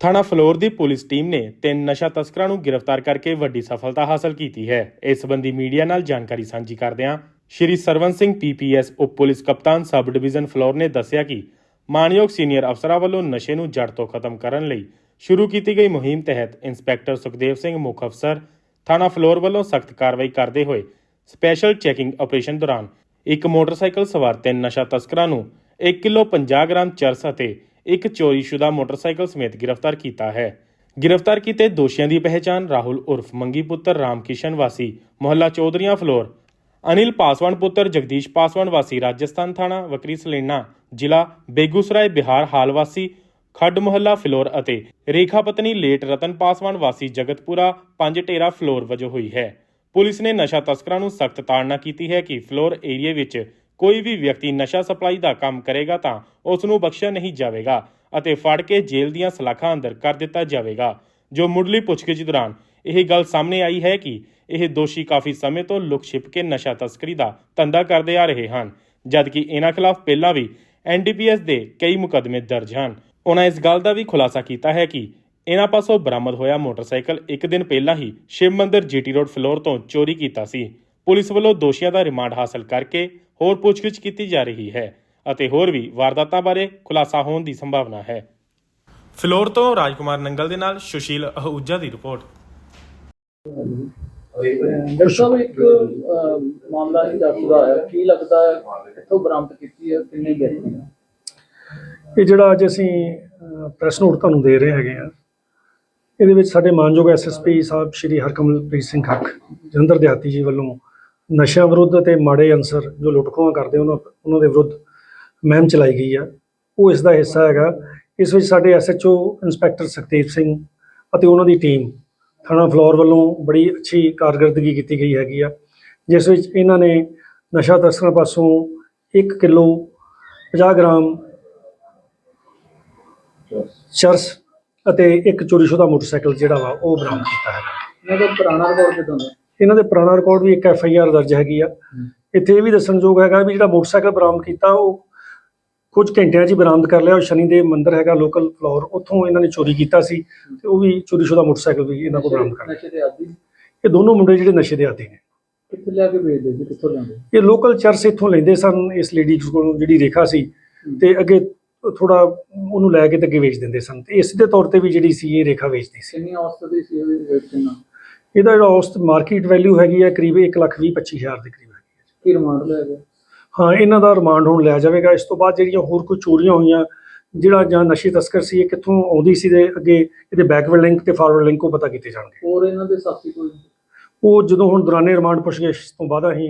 ਥਾਣਾ ਫਲੋਰ ਦੀ police team ਨੇ ਤਿੰਨ ਨਸ਼ਾ ਤਸਕਰਾਂ ਨੂੰ ਗ੍ਰਿਫਤਾਰ ਕਰਕੇ ਵੱਡੀ ਸਫਲਤਾ ਹਾਸਲ ਕੀਤੀ ਹੈ। ਇਸ ਸੰਬੰਧੀ ਮੀਡੀਆ ਨਾਲ ਜਾਣਕਾਰੀ ਸਾਂਝੀ ਕਰਦਿਆਂ ਸ਼੍ਰੀ ਸਰਵਨ ਸਿੰਘ ਪੀਪੀਐਸ ਉਪ ਪੁਲਿਸ ਕਪਤਾਨ ਸਬ ਡਿਵੀਜ਼ਨ ਫਲੋਰ ਨੇ ਦੱਸਿਆ ਕਿ ਮਾਨਯੋਗ ਸੀਨੀਅਰ ਅਫਸਰਾਂ ਵੱਲੋਂ ਨਸ਼ੇ ਨੂੰ ਜੜ ਤੋਂ ਖਤਮ ਕਰਨ ਲਈ ਸ਼ੁਰੂ ਕੀਤੀ ਗਈ ਮੁਹਿੰਮ ਤਹਿਤ ਇੰਸਪੈਕਟਰ ਸੁਖਦੇਵ ਸਿੰਘ ਮੁੱਖ ਅਫਸਰ ਥਾਣਾ ਫਲੋਰ ਵੱਲੋਂ ਸਖਤ ਕਾਰਵਾਈ ਕਰਦੇ ਹੋਏ ਸਪੈਸ਼ਲ ਚੈਕਿੰਗ ਆਪਰੇਸ਼ਨ ਦੌਰਾਨ ਇੱਕ ਮੋਟਰਸਾਈਕਲ ਸਵਾਰ ਤਿੰਨ ਨਸ਼ਾ ਤਸਕਰਾਂ ਨੂੰ 1 ਕਿਲੋ 50 ਗ੍ਰਾਮ ਚਰਸ ਅਤੇ ਇੱਕ ਚੋਰੀਸ਼ੁਦਾ ਮੋਟਰਸਾਈਕਲ ਸਮੇਤ ਗ੍ਰਿਫਤਾਰ ਕੀਤਾ ਹੈ। ਗ੍ਰਿਫਤਾਰ ਕੀਤੇ ਦੋਸ਼ੀਆਂ ਦੀ ਪਹਿਚਾਣ ਰਾਹੁਲ ਉਰਫ ਮੰਗੀ ਪੁੱਤਰ ਰਾਮਕਿਸ਼ਨ ਵਾਸੀ ਮੁਹੱਲਾ ਚੌਧਰੀਆਂ ਫਲੋਰ, ਅਨਿਲ ਪਾਸਵਾਨ ਪੁੱਤਰ ਜਗਦੀਸ਼ ਪਾਸਵਾਨ ਵਾਸੀ ਰਾਜਸਥਾਨ ਥਾਣਾ ਵਕਰੀ ਸਲੇਨਾ ਜ਼ਿਲ੍ਹਾ ਬੇਗੂਸਰਾਏ ਬਿਹਾਰ ਹਾਲ ਵਾਸੀ ਖੱਡ ਮੁਹੱਲਾ ਫਲੋਰ ਅਤੇ ਰੇਖਾ ਪਤਨੀ ਲੇਟ ਰਤਨ ਪਾਸਵਾਨ ਵਾਸੀ ਜਗਤਪੁਰਾ ਪੰਜ ਟੇਰਾ ਫਲੋਰ ਵਜੋਂ ਹੋਈ ਹੈ। ਪੁਲਿਸ ਨੇ ਨਸ਼ਾ ਤਸਕਰਾਂ ਨੂੰ ਸਖਤ ਤਾੜਨਾ ਕੀਤੀ ਹੈ ਕਿ ਫਲੋਰ ਏਰੀਆ ਵਿੱਚ ਕੋਈ ਵੀ ਵਿਅਕਤੀ ਨਸ਼ਾ ਸਪਲਾਈ ਦਾ ਕੰਮ ਕਰੇਗਾ ਤਾਂ ਉਸ ਨੂੰ ਬਖਸ਼ਿਆ ਨਹੀਂ ਜਾਵੇਗਾ ਅਤੇ ਫੜ ਕੇ ਜੇਲ੍ਹ ਦੀਆਂ ਸਲਾਖਾਂ ਅੰਦਰ ਕਰ ਦਿੱਤਾ ਜਾਵੇਗਾ। ਜੋ ਮੁੱਢਲੀ ਪੁੱਛਗਿੱਛ ਦੌਰਾਨ ਇਹ ਗੱਲ ਸਾਹਮਣੇ ਆਈ ਹੈ ਕਿ ਇਹ ਦੋਸ਼ੀ ਕਾਫੀ ਸਮੇਂ ਤੋਂ ਲੁਕ ਛਿਪ ਕੇ ਨਸ਼ਾ ਤਸਕਰੀ ਦਾ ਧੰਦਾ ਕਰਦੇ ਆ ਰਹੇ ਹਨ, ਜਦਕਿ ਇਹਨਾਂ ਖਿਲਾਫ ਪਹਿਲਾਂ ਵੀ ਐਨਡੀਪੀਐਸ ਦੇ ਕਈ ਮੁਕੱਦਮੇ ਦਰਜ ਹਨ। ਉਹਨਾਂ ਇਸ ਗੱਲ ਦਾ ਵੀ ਖੁਲਾਸਾ ਕੀਤਾ ਹੈ ਕਿ ਇਹਨਾਂ ਪਾਸੋਂ ਬਰਾਮਦ ਹੋਇਆ ਮੋਟਰਸਾਈਕਲ ਇੱਕ ਦਿਨ ਪਹਿਲਾਂ ਹੀ ਸ਼ਿਵ ਮੰਦਿਰ ਜੀਟੀ ਰੋਡ ਫਲੋਰ ਤੋਂ ਚੋਰੀ ਕੀਤਾ ਸੀ। ਪੁਲਿਸ ਵੱਲੋਂ ਦੋਸ਼ੀਆਂ ਦਾ ਰਿਮਾਂਡ ਹਾਸਲ ਕਰਕੇ ਹੋਰ ਪੁੱਛਗਿੱਛ ਕੀਤੀ ਜਾ ਰਹੀ ਹੈ ਅਤੇ ਹੋਰ ਵੀ ਵਾਰਦਾਤਾਂ ਬਾਰੇ ਖੁਲਾਸਾ ਹੋਣ ਦੀ ਸੰਭਾਵਨਾ ਹੈ। ਫਲੋਰ ਤੋਂ ਰਾਜਕੁਮਾਰ ਨੰਗਲ ਦੇ ਨਾਲ ਸੁਸ਼ੀਲ ਅਹੂਜਾ ਦੀ ਰਿਪੋਰਟ। ਡਾਕਟਰ ਸਾਹਿਬ ਇੱਕ ਅਹ, ਮਾਮਲਾ ਹੀ ਦੱਸਦਾ ਹੈ। ਕੀ ਲੱਗਦਾ ਹੈ ਕਿੱਥੋਂ ਬਰਾਮਦ ਕੀਤੀ ਹੈ ਕਿੰਨੇ ਵਿਅਕਤੀ ਨੇ ਇਹ ਜਿਹੜਾ ਅੱਜ ਅਸੀਂ ਪ੍ਰੈਸ ਨੋਟ ਤੁਹਾਨੂੰ ਦੇ ਰਹੇ ਹੈਗੇ ਆ ਇਹਦੇ ਵਿੱਚ ਸਾਡੇ ਮਾਨਯੋਗ ਐਸਐਸਪੀ ਸਾਹਿਬ ਸ਼੍ਰੀ ਹਰਕਮਲਪ੍ਰੀਤ ਸਿੰਘ ਖੱਖ ਜਲੰਧਰ ਦਿਹਾਤੀ ਜੀ ਵੱਲੋਂ ਨਸ਼ਿਆਂ ਵਿਰੁੱਧ ਅਤੇ ਮਾੜੇ ਅਨਸਰ ਜੋ ਲੁੱਟਖੋਆਂ ਕਰਦੇ ਉਹਨਾਂ ਉਹਨਾਂ ਦੇ ਵਿਰੁੱਧ ਮੁਹਿੰਮ ਚਲਾਈ ਗਈ ਆ। ਉਹ ਇਸ ਦਾ ਹਿੱਸਾ ਹੈਗਾ। ਇਸ ਵਿੱਚ ਸਾਡੇ ਐਸਐਚਓ ਇੰਸਪੈਕਟਰ ਸੁਖਦੇਵ ਸਿੰਘ ਅਤੇ ਉਹਨਾਂ ਦੀ ਟੀਮ ਥਾਣਾ ਫਲੋਰ ਵੱਲੋਂ ਬੜੀ ਅੱਛੀ ਕਾਰਗਰਦਗੀ ਕੀਤੀ ਗਈ ਹੈਗੀ ਆ, ਜਿਸ ਵਿੱਚ ਇਹਨਾਂ ਨੇ ਨਸ਼ਾ ਤਸਕਰਾਂ ਪਾਸੋਂ 1 ਕਿਲੋ 50 ਗ੍ਰਾਮ ਚਰਸ ਅਤੇ ਇੱਕ ਚੋਰੀਸ਼ੁਦਾ ਮੋਟਰਸਾਈਕਲ ਜਿਹੜਾ ਵਾ, ਉਹ ਬਰਾਮਦ ਕੀਤਾ ਹੈ ਇਹਨਾਂ ਪੁਰਾਣਾ ਰਿਕਾਰਡ ਕਿਦਾਂ ਦਾ? ਇਹਨਾਂ ਦੇ ਪੁਰਾਣਾ ਰਿਕਾਰਡ ਵੀ ਇੱਕ ਐਫ ਆਈ ਆਰ ਦਰਜ ਹੈਗੀ ਆ। ਇੱਥੇ ਇਹ ਵੀ ਦੱਸਣਯੋਗ ਹੈਗਾ ਵੀ ਜਿਹੜਾ ਮੋਟਰਸਾਈਕਲ ਬਰਾਮਦ ਕੀਤਾ ਉਹ ਕੁਝ ਘੰਟਿਆਂ 'ਚ ਹੀ ਬਰਾਮਦ ਕਰ ਲਿਆ। ਉਹ ਸ਼ਨੀ ਦੇ ਮੰਦਿਰ ਹੈਗਾ ਲੋਕਲ ਫਲੋਰ ਉੱਥੋਂ ਇਹਨਾਂ ਨੇ ਚੋਰੀ ਕੀਤਾ ਸੀ ਤੇ ਉਹ ਵੀ ਚੋਰੀਸ਼ੁਦਾ ਮੋਟਰਸਾਈਕਲ ਵੀ ਇਹਨਾਂ ਕੋਲ ਬਰਾਮਦ ਕਰ ਲਿਆ। ਨਸ਼ੇ ਦੇ ਆਦੀ? ਇਹ ਦੋਨੋਂ ਮੁੰਡੇ ਜਿਹੜੇ ਨਸ਼ੇ ਦੇ ਆਦੀ ਨੇ। ਕਿੱਥੇ ਲਿਆ ਕੇ ਵੇਚਦੇ ਸੀ? ਕਿੱਥੋਂ ਲੈਂਦੇ ਇਹ ਲੋਕਲ ਚਰਚ ਇੱਥੋਂ ਲੈਂਦੇ ਸਨ ਇਸ ਲੇਡੀ ਕੋਲੋਂ ਜਿਹੜੀ ਰੇਖਾ ਸੀ ਤੇ ਅੱਗੇ ਥੋੜਾ ਉਹਨੂੰ ਲੈ ਕੇ ਤੇ ਅੱਗੇ ਵੇਚ ਦਿੰਦੇ ਸਨ। ਤੇ ਇਸ ਦੇ ਤੌਰ ਤੇ ਵੀ ਜਿਹੜੀ ਸੀ ਇਹ ਰੇਖਾ ਵੇਚਦੀ ਸੀ। ਕਿੰਨੀ ਔਸਤ ਦੀ ਸੀ ਰੇਟ ਕਿੰਨਾ ਇਹਦਾ ਜਿਹੜਾ ਔਸਤ ਮਾਰਕੀਟ ਵੈਲਿਊ ਹੈਗੀ ਹੈ ਕਰੀਬ 1 ਲੱਖ ਵੀਹ ਪੱਚੀ ਹਜ਼ਾਰ ਦੇ ਕਰੀਬ ਹੈਗੀ ਹੈ ਕੀ ਰਿਮਾਂਡ ਲਿਆ ਗਿਆ ਹਾਂ ਇਹਨਾਂ ਦਾ ਰਿਮਾਂਡ ਹੁਣ ਲਿਆ ਜਾਵੇਗਾ। ਇਸ ਤੋਂ ਬਾਅਦ ਜਿਹੜੀਆਂ ਹੋਰ ਕੋਈ ਚੋਰੀਆਂ ਹੋਈਆਂ ਜਿਹੜਾ ਜਾਂ ਨਸ਼ੀ ਤਸਕਰ ਸੀ ਇਹ ਕਿੱਥੋਂ ਆਉਂਦੀ ਸੀ ਦੇ ਅੱਗੇ ਇਹਦੇ ਬੈਕਵਰਡ ਲਿੰਕ ਤੇ ਫਾਰਵਰਡ ਲਿੰਕ ਉਹ ਪਤਾ ਕੀਤੇ ਜਾਣਗੇ। ਹੋਰ ਇਹਨਾਂ ਦੇ ਸਾਥੀ ਕੋਈ? ਉਹ ਜਦੋਂ ਹੁਣ ਦੌਰਾਨੇ ਰਿਮਾਂਡ ਪੁੱਛਗਿੱਛ ਤੋਂ ਬਾਅਦ ਅਸੀਂ